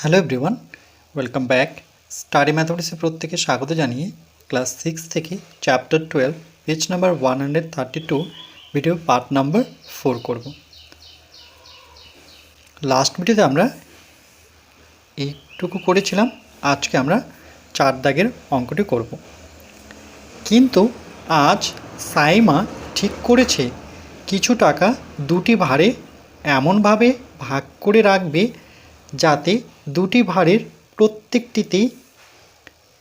Hello everyone welcome back study ম্যাথমেটিক্সে প্রত্যেকে স্বাগত জানিয়ে ক্লাস সিক্স থেকে chapter twelve page number one hundred thirty two video part number four করব। Last ভিডিওতে আমরা এইটুকু করেছিলাম, আজকে আমরা চার দাগের অঙ্কটি করব। কিন্তু আজ সাইমা ঠিক করেছে, কিছু টাকা দুটি ভারে এমনভাবে ভাগ করে রাখবে যাতে দুটি ভারের প্রত্যেকটিতেই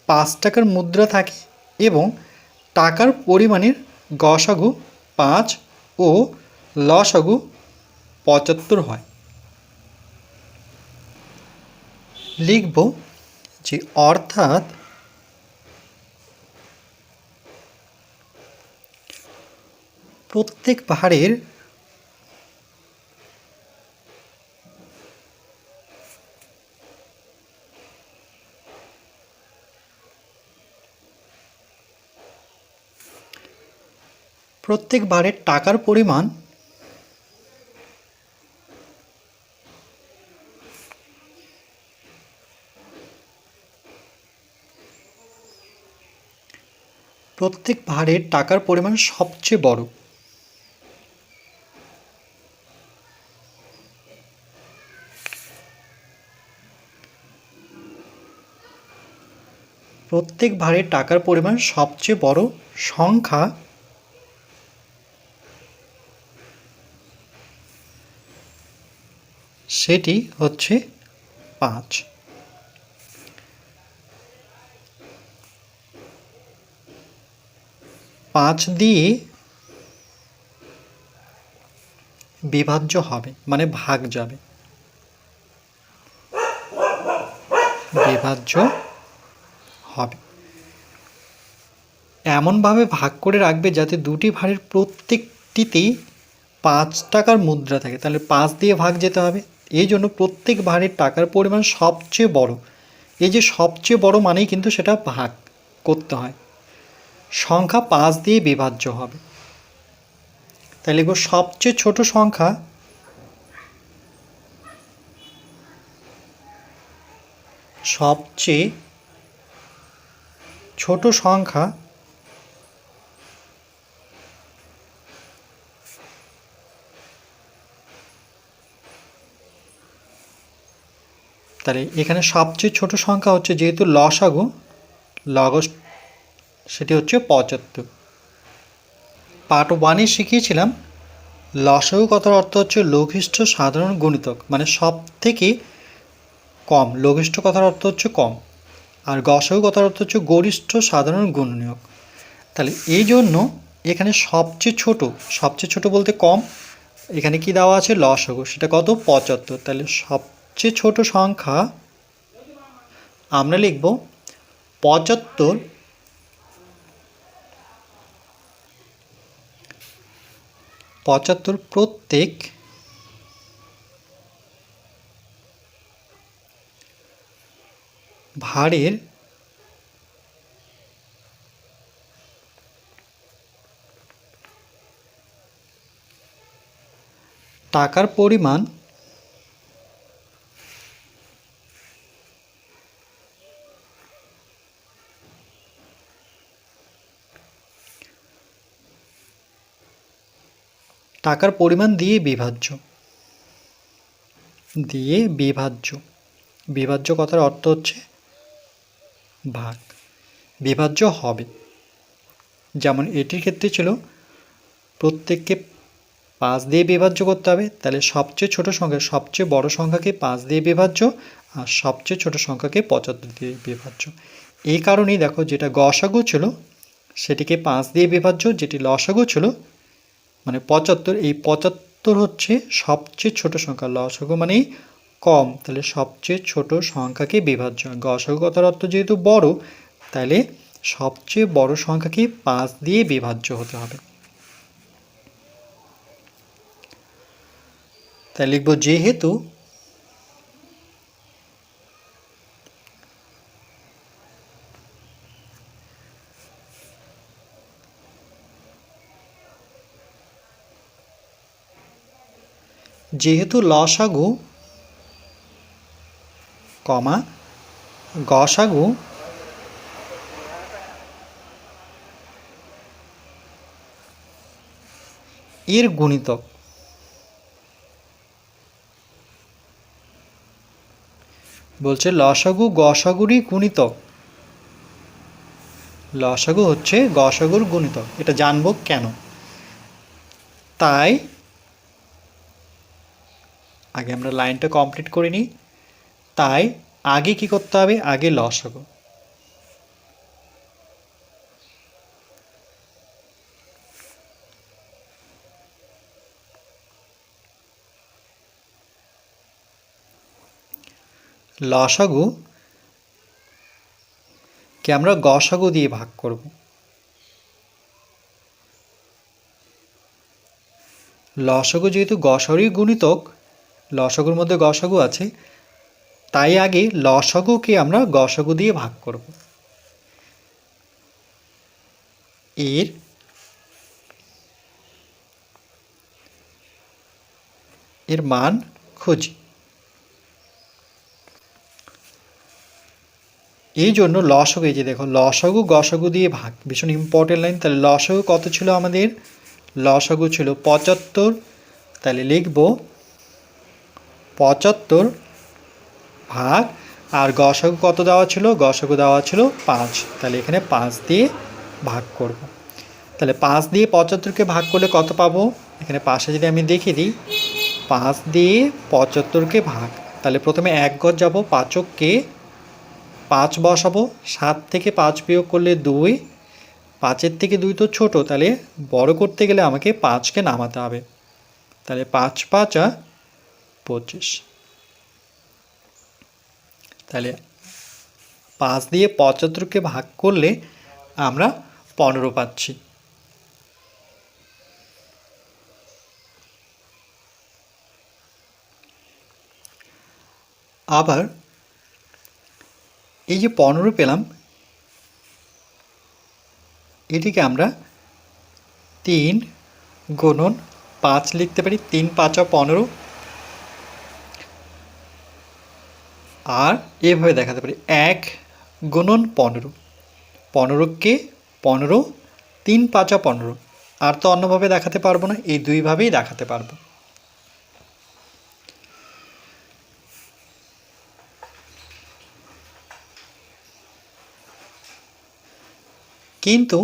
পাঁচ টাকার মুদ্রা থাকে এবং টাকার পরিমাণের গসাগু পাঁচ ও লসাগু পঁচাত্তর হয়। লিখব যে অর্থাৎ প্রত্যেক ভারের প্রত্যেক বারের টাকার পরিমাণ প্রত্যেক ভারের টাকার পরিমাণ সবচেয়ে বড়। প্রত্যেক ভারের টাকার পরিমাণ সবচেয়ে বড় সংখ্যা সেটি হচ্ছে পাঁচ। পাঁচ দিয়ে বিভাজ্য হবে মানে ভাগ যাবে। বিভাজ্য হবে। এমনভাবে ভাগ করে রাখবে যাতে দুটি ভারের প্রত্যেকটিতেই পাঁচ টাকার মুদ্রা থাকে। তাহলে পাঁচ দিয়ে ভাগ যেতে হবে। এই জন্য প্রত্যেক ভারের টাকার পরিমাণ সবচেয়ে বড়। এই যে সবচেয়ে বড় মানেই কিন্তু সেটা ভাগ করতে হয়। সংখ্যা পাঁচ দিয়ে বিভাজ্য হবে। তাহলে লিখব সবচেয়ে ছোট সংখ্যা সবচেয়ে ছোট সংখ্যা তাহলে এখানে সবচেয়ে ছোট সংখ্যা হচ্ছে যেহেতু লসাগু, লগস সেটি হচ্ছে পঁচাত্তর। পার্ট ওয়ানে শিখিয়েছিলাম, লসাগু কথার অর্থ হচ্ছে লঘিষ্ঠ সাধারণ গণিতক মানে সব থেকে কম, লঘিষ্ঠ কথার অর্থ হচ্ছে কম। আর গসাগু কথার অর্থ হচ্ছে গরিষ্ঠ সাধারণ গুণনীয়ক। তাহলে এই জন্য এখানে সবচেয়ে ছোট সবচেয়ে ছোট বলতে কম, এখানে কি দেওয়া আছে? লসাগু। সেটা কত? পঁচাত্তর। তাহলে সবচেয়ে ছোট সংখ্যা আমরা লিখব পঁচাত্তর পঁচাত্তর প্রত্যেক ভারের টাকার পরিমাণ টাকার পরিমাণ দিয়ে বিভাজ্য। দিয়ে বিভাজ্য। বিভাজ্য কথার অর্থ হচ্ছে ভাগ। বিভাজ্য হবে। যেমন এটির ক্ষেত্রে ছিল, প্রত্যেককে পাঁচ দিয়ে বিভাজ্য করতে হবে, তাহলে সবচেয়ে ছোট সংখ্যা, সবচেয়ে বড় সংখ্যাকে পাঁচ দিয়ে বিভাজ্য আর সবচেয়ে ছোট সংখ্যাকে পঁচাত্তর দিয়ে বিভাজ্য। এই কারণেই দেখো যেটা গসাগু ছিল, সেটিকে পাঁচ দিয়ে বিভাজ্য, যেটি লসাগু ছিল মানে পঁচাত্তর, এই পঁচাত্তর হচ্ছে সবচেয়ে ছোট সংখ্যা। লসগ মানেই কম। তাহলে সবচেয়ে ছোট সংখ্যাকে বিভাজ্য। গসগতার অর্থ যেহেতু বড়, তাহলে সবচেয়ে বড় সংখ্যাকে পাঁচ দিয়ে বিভাজ্য হতে হবে। তাই লিখব, যেহেতু যেহেতু লসাগু, কমা, গসাগু, এর গুণিতক। বলছে লসাগু, গসাগুরই গুণিতক। লসাগু হচ্ছে গসাগুর গুণিতক। এটা জানব কেন? তাই আগে আমরা লাইনটা কমপ্লিট করে নিই। তাই আগে কি করতে হবে? আগে লসাগু লসাগু কে আমরা গসাগু দিয়ে ভাগ করব। লসাগু যেহেতু গসারই গুণিতক লসাগুর মধ্যে গসাগু আছে, তাই আগে লসাগুকে আমরা গসাগু দিয়ে ভাগ করব। এর এর মান খুঁজি। এই জন্য লসগু, এই যে দেখো, লসগু গসগু দিয়ে ভাগ, ভীষণ ইম্পর্টেন্ট লাইন তাহলে লসগু কত ছিল আমাদের? লসগু ছিল পঁচাত্তর। তাহলে লিখব পঁচাত্তর ভাগ, আর গসগু কত দেওয়া ছিল? গসগু দেওয়া ছিল পাঁচ। তাহলে এখানে পাঁচ দিয়ে ভাগ করব। তাহলে পাঁচ দিয়ে পঁচাত্তরকে ভাগ করলে কত পাবো? এখানে পাশে যদি আমি দেখিয়ে দিই, পাঁচ দিয়ে পঁচাত্তরকে ভাগ। তাহলে প্রথমে এক গজ যাব, পাঁচককে পাঁচ বসাবো। সাত থেকে পাঁচ বিয়োগ করলে দুই। পাঁচের থেকে দুই তো ছোট, তাহলে বড় করতে গেলে আমাকে পাঁচকে নামাতে হবে। তাহলে পাঁচ পাঁচা পঁচিশ। তাহলে পাঁচ দিয়ে পঁচাত্তরকে ভাগ করলে আমরা পনেরো পাচ্ছি। আবার এই যে পনেরো পেলাম, এটিকে আমরা তিন গুণন পাঁচ লিখতে পারি, তিন পাঁচা পনেরো আর এভাবে দেখাতে পারি। এক গুণন পনেরো। পনেরোকে পনেরো, তিন পাঁচা পনেরো। আর তো অন্যভাবে দেখাতে পারব না, এই দুইভাবেই দেখাতে পারব। কিন্তু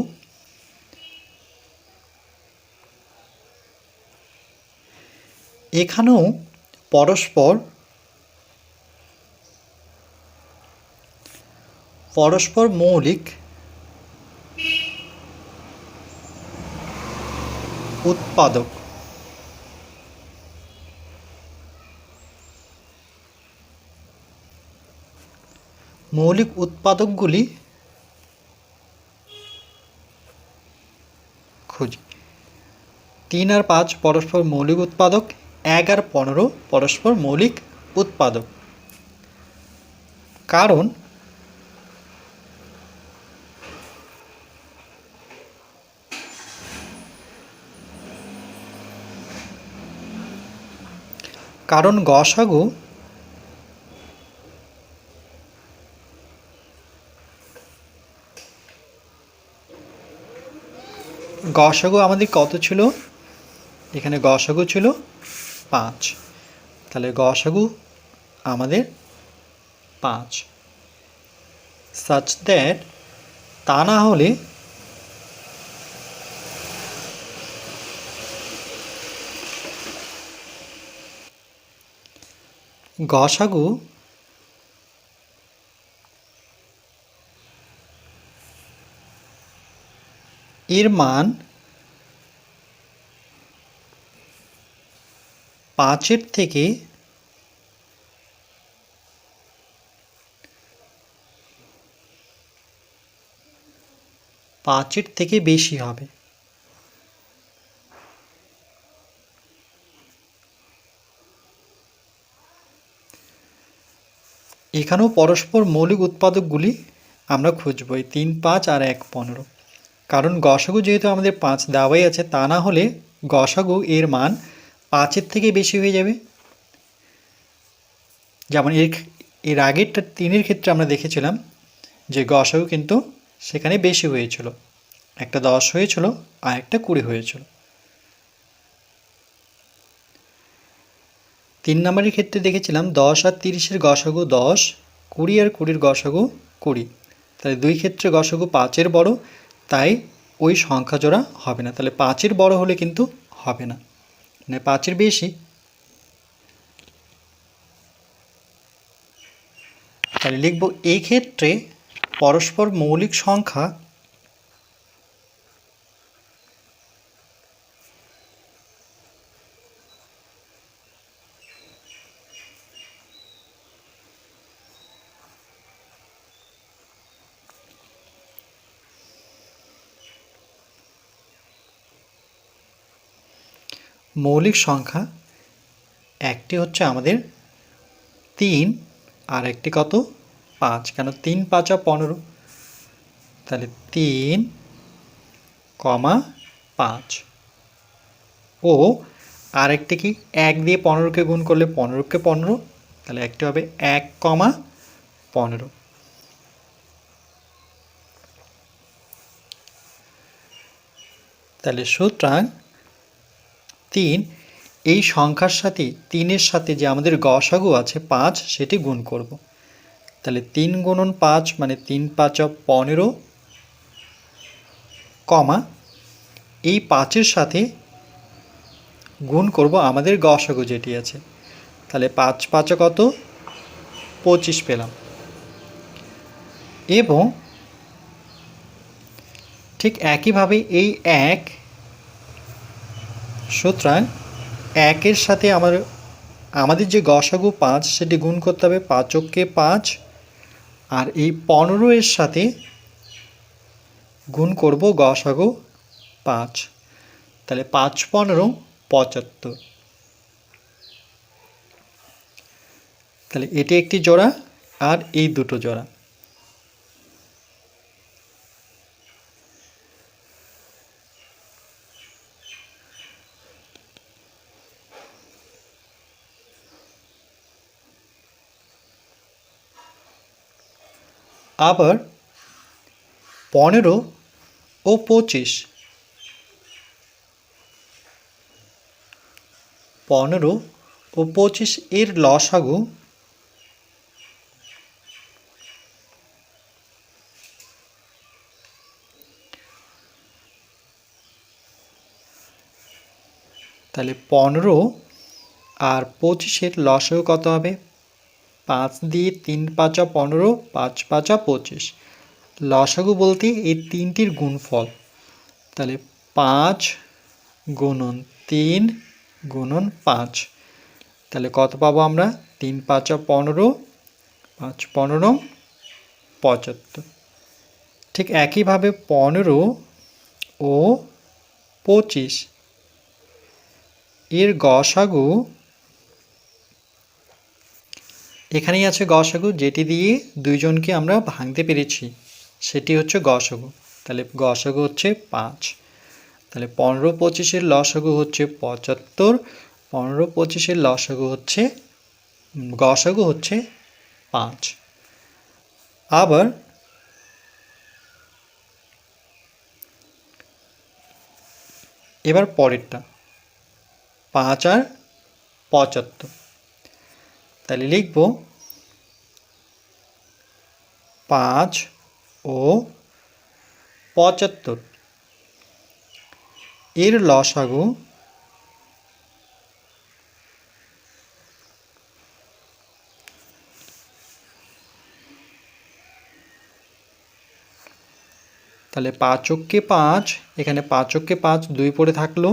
এখানেও পরস্পর পরস্পর মৌলিক উৎপাদক। মৌলিক উৎপাদকগুলি খুঁজি। তিন আর পাঁচ পরস্পর মৌলিক উৎপাদক, এক আর পনেরো পরস্পর মৌলিক উৎপাদক। কারণ কারণ গসাগু গসাগু আমাদের কত ছিল? এখানে গসাগু ছিল পাঁচ। তাহলে গসাগু আমাদের পাঁচ। সাচ দ্যাট তা না হলে গসাগু এর মান পাঁচের থেকে পাঁচের থেকে বেশি হবে। এখানেও পরস্পর মৌলিক উৎপাদকগুলি আমরা খুঁজব, এই তিন, পাঁচ আর এক, পনেরো। কারণ গসাগু যেহেতু আমাদের পাঁচ দেওয়াই আছে, তা না হলে গসাগু এর মান পাঁচের থেকে বেশি হয়ে যাবে। যেমন এর এর আগেরটা তিনের ক্ষেত্রে আমরা দেখেছিলাম যে গসাগু কিন্তু সেখানে বেশি হয়েছিল। একটা দশ হয়েছিল আর একটা কুড়ি হয়েছিল। তিন নম্বরের ক্ষেত্রে দেখেছিলাম দশ আর তিরিশের গসাগু দশ, কুড়ি আর কুড়ির গসাগু কুড়ি। তাহলে দুই ক্ষেত্রে গসাগু পাঁচের বড়, তাই ওই সংখ্যা জোড়া হবে না। তাহলে পাঁচের বড় হলে কিন্তু হবে না। মানে পাঁচের বেশি। তাহলে লিখব এই ক্ষেত্রে পরস্পর মৌলিক সংখ্যা মৌলিক সংখ্যা, একটি হচ্ছে আমাদের তিন, আর একটি কত? পাঁচ। কেন তিন, পাঁচা পনেরো? তাহলে তিন কমা পাঁচ। ও আরেকটি কি? এক দিয়ে পনেরোকে গুণ করলে পনেরোকে পনেরো, তাহলে একটি হবে এক কমা পনেরো। তাহলে সুতরাং তিন, এই সংখ্যার সাথে তিনের সাথে যে আমাদের গসাগু আছে, পাঁচ, সেটি গুণ করব। তাহলে তিন গুণন পাঁচ মানে তিন পাঁচ পনেরো, কমা, এই পাঁচের সাথে গুণ করব আমাদের গসাগু যেটি আছে। তাহলে পাঁচ পাঁচ কত? পঁচিশ পেলাম। এবং ঠিক একইভাবে এই এক সুতরাং একের সাথে আমার, আমাদের যে গসাগু পাঁচ, সেটি গুণ করতে হবে পাঁচককে পাঁচ, আর এই পনেরো এর সাথে গুণ করব গসাগু পাঁচ। তাহলে পাঁচ পনেরো পঁচাত্তর। তাহলে এটি একটি জোড়া আর এই দুটো জোড়া। আবার পনেরো ও পঁচিশ। পনেরো ও পঁচিশ এর লসাগু তাহলে পনেরো আর পঁচিশের লসাগু কত হবে? পাঁচ দিয়ে তিন পাঁচা পনেরো, পাঁচ পাঁচা পঁচিশ। লসাগু বলতে এই তিনটির গুণফল। তাহলে পাঁচ গুণন তিন গুণন পাঁচ। তাহলে কত পাবো আমরা? তিন পাঁচা পনেরো, পাঁচ পনেরো, পঁচাত্তর। ঠিক একইভাবে পনেরো ও পঁচিশ। এর গসাগু এখানেই আছে গসাগু, যেটি দিয়ে দুইজনকে আমরা ভাঙতে পেরেছি। সেটি হচ্ছে গসাগু। তাহলে গসাগু হচ্ছে পাঁচ। তাহলে পনেরো পঁচিশের লসাগু হচ্ছে পঁচাত্তর। পনেরো পঁচিশের লসাগু হচ্ছে গসাগু হচ্ছে পাঁচ। আবার এবার পরেরটা। পাঁচ আর পঁচাত্তর। তাহলে লিখব পাঁচ ও পঁচাত্তর। এর লসাগু তাহলে পাঁচককে পাঁচ, এখানে পাঁচককে পাঁচ দুই পড়ে থাকল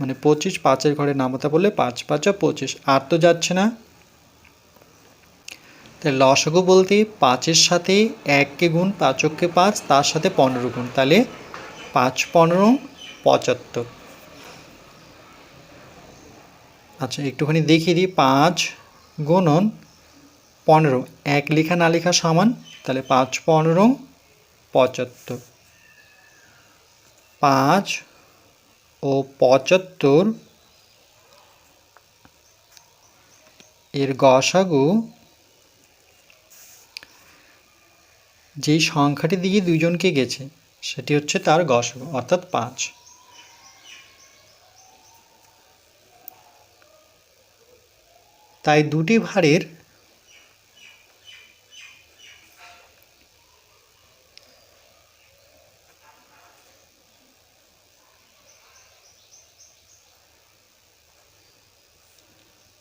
মানে পঁচিশ, পাঁচের ঘরে নামাতে বললে পাঁচ, পাঁচা, পঁচিশ। আর তো যাচ্ছে না। তাহলে লসাগু বলতে পাঁচের সাথে এককে গুণ পাঁচককে পাঁচ, তার সাথে পনেরো গুণ। তাহলে পাঁচ, পনেরো, পঁচাত্তর। আচ্ছা একটুখানি দেখিয়ে দিই। পাঁচ গুণন পনেরো, এক লেখা না লেখা সমান, তাহলে পাঁচ, পনেরো, পঁচাত্তর। পাঁচ ও পঁচাত্তর, এর গসাগু যেই সংখ্যাটি দিয়ে দুইজনকে গেছে, সেটি হচ্ছে তার গসক অর্থাৎ পাঁচ। তাই দুটি ভারের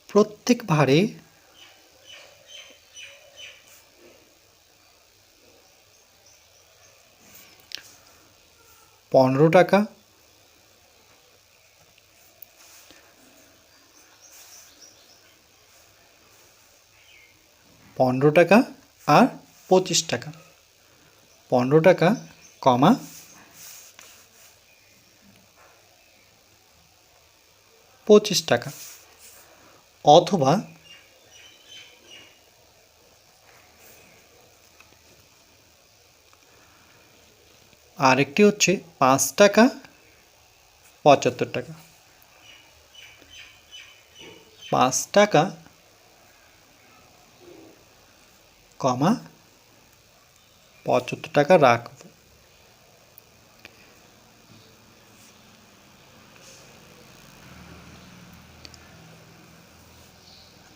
প্রত্যেক ভারে পনেরো টাকা। পনেরো টাকা আর পঁচিশ টাকা। পনেরো টাকা কমা পঁচিশ টাকা। অথবা আরেকটি হচ্ছে পাঁচ টাকা, পঁচাত্তর টাকা। পাঁচ টাকা, কমা, পঁচাত্তর টাকা রাখব।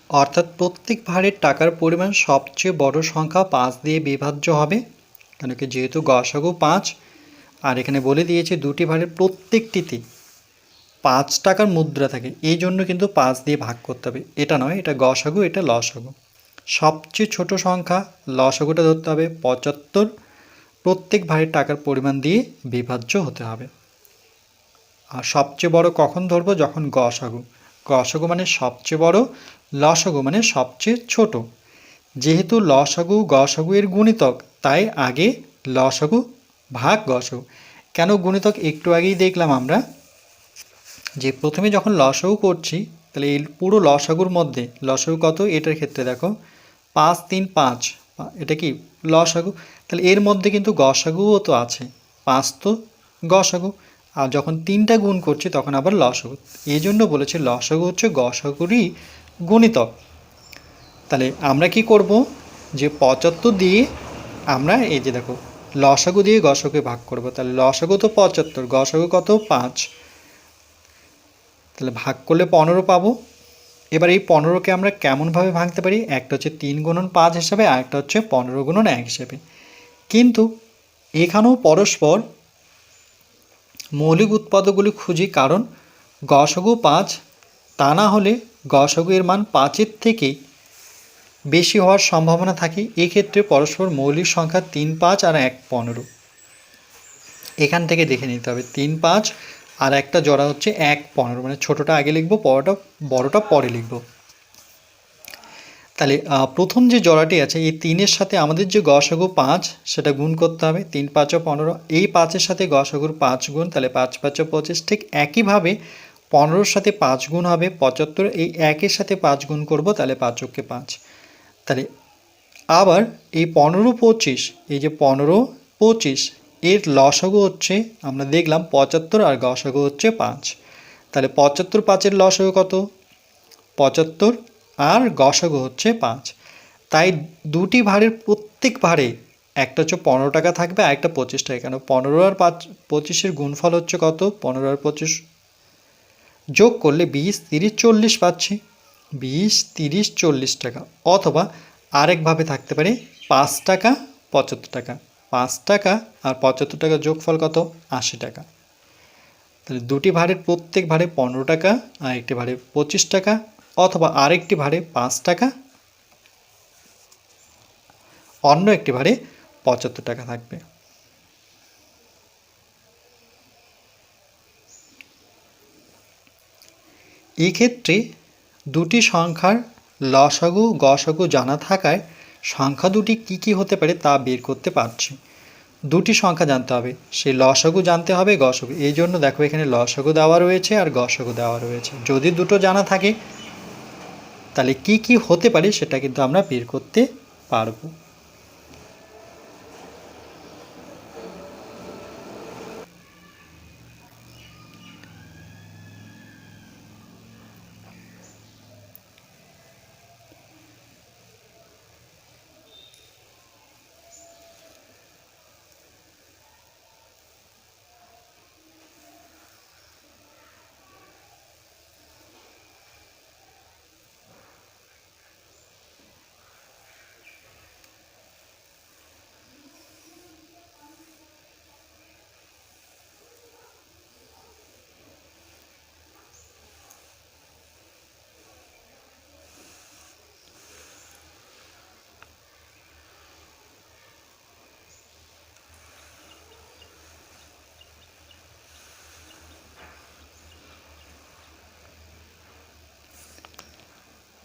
অর্থাৎ প্রত্যেক ভারের টাকার পরিমাণ সবচেয়ে বড় সংখ্যা পাঁচ দিয়ে বিভাজ্য হবে, কেন কি যেহেতু গসাগু পাঁচ আর এখানে বলে দিয়েছে দুটি ভারের প্রত্যেকটিতে পাঁচ টাকার মুদ্রা থাকে। এই জন্য কিন্তু পাঁচ দিয়ে ভাগ করতে হবে। এটা নয়, এটা গসাগু এটা লসাগু সবচেয়ে ছোট সংখ্যা লসাগুটা ধরতে হবে পঁচাত্তর। প্রত্যেক ভারের টাকার পরিমাণ দিয়ে বিভাজ্য হতে হবে। আর সবচেয়ে বড় কখন ধরবো? যখন গসাগু গসাগু মানে সবচেয়ে বড় লসাগু মানে সবচেয়ে ছোট। যেহেতু লসাগু গসাগু এর গুণিতক, তাই আগে লসাগু ভাগ গসাগু কেন গুণিতক একটু আগেই দেখলাম আমরা? যে প্রথমে যখন লসাগু করছি, তাহলে এই পুরো লসাগুর মধ্যে, লসাগু কত? এটার ক্ষেত্রে দেখো, পাঁচ, তিন, পাঁচ। এটা কি লসাগু? তাহলে এর মধ্যে কিন্তু গসাগুও তো আছে। পাঁচ তো গসাগু। আর যখন তিনটা গুণ করছি, তখন আবার লসাগু। এই জন্য বলেছে লসাগু হচ্ছে গসাগুরই গুণিতক। তাহলে আমরা কি করব? যে পঁচাত্তর দিয়ে আমরা এই যে দেখো লসাগু দিয়ে গসাগুকে ভাগ করব। তাহলে লসাগু তো পঁচাত্তর, গসাগু কত? পাঁচ। তাহলে ভাগ করলে পনেরো পাবো। এবার এই পনেরোকে আমরা কেমনভাবে ভাঙতে পারি? একটা হচ্ছে তিন গুণন পাঁচ হিসাবে, আর একটা হচ্ছে পনেরো গুণন এক হিসেবে। কিন্তু এখানেও পরস্পর মৌলিক উৎপাদকগুলি খুঁজি, কারণ গসগু পাঁচ, তা না হলে গসগু এর মান পাঁচের থেকে বেশি হওয়ার সম্ভাবনা থাকে, এক্ষেত্রে পরস্পর মৌলিক সংখ্যা তিন পাঁচ আর এক পনেরো। এখান থেকে দেখে নিতে হবে, তিন পাঁচ আর একটা জোড়া হচ্ছে এক পনেরো মানে ছোটোটা আগে লিখব, বড়টা বড়টা পরে লিখব। তাহলে প্রথম যে জোড়াটি আছে, এই তিনের সাথে আমাদের যে গসাগু পাঁচ, সেটা গুণ করতে হবে, তিন পাঁচও পনেরো। এই পাঁচের সাথে গসাগুর পাঁচ গুণ, তাহলে পাঁচ পাঁচও পঁচিশ, ঠিক একইভাবে পনেরোর সাথে পাঁচ গুণ হবে, পঁচাত্তর, এই একের সাথে পাঁচ গুণ করব, তাহলে পাঁচকে পাঁচ। তাহলে আবার এই পনেরো পঁচিশ, এই যে পনেরো পঁচিশ, এর লসাগু হচ্ছে, আমরা দেখলাম পঁচাত্তর আর গসাগু হচ্ছে পাঁচ। তাহলে পঁচাত্তর পাঁচের লসাগু কত? পঁচাত্তর আর গসাগু হচ্ছে পাঁচ। তাই দুটি ভারের প্রত্যেক ভারে একটা হচ্ছে পনেরো টাকা থাকবে আর একটা পঁচিশ টাকা। কেন? পনেরো আর পাঁচ, পঁচিশের গুণফল হচ্ছে কত? পনেরো আর পঁচিশ যোগ করলে বিশ, তিরিশ, চল্লিশ পাচ্ছি। বিশ, তিরিশ, চল্লিশ টাকা। অথবা আরেকভাবে থাকতে পারে পাঁচ টাকা, পঁচাত্তর টাকা। পাঁচ টাকা আর পঁচাত্তর টাকা যোগফল কত? আশি টাকা। তাহলে দুটি ভাড়ের প্রত্যেক ভাড়ে পনেরো টাকা, আর একটি ভাড়ে পঁচিশ টাকা, অথবা আরেকটি ভাড়ে পাঁচ টাকা। অন্য একটি ভাড়ে পঁচাত্তর টাকা থাকবে। এক্ষেত্রে দুটি সংখ্যার লসাগু, গসাগু জানা থাকায় সংখ্যা দুটি কি কি হতে পারে তা বের করতে পারছি। দুটি সংখ্যা জানতে হবে। সেই লসাগু জানতে হবে, গসাগু। এই জন্য দেখো এখানে লসাগু দেওয়া রয়েছে আর গসাগু দেওয়া রয়েছে। যদি দুটো জানা থাকে, তাহলে কি কি হতে পারে সেটা কিন্তু আমরা বের করতে পারব।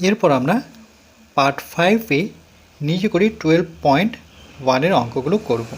এরপর আমরা পার্ট ফাইভে নিজে করি টুয়েলভ পয়েন্ট ওয়ানের অঙ্কগুলো করব।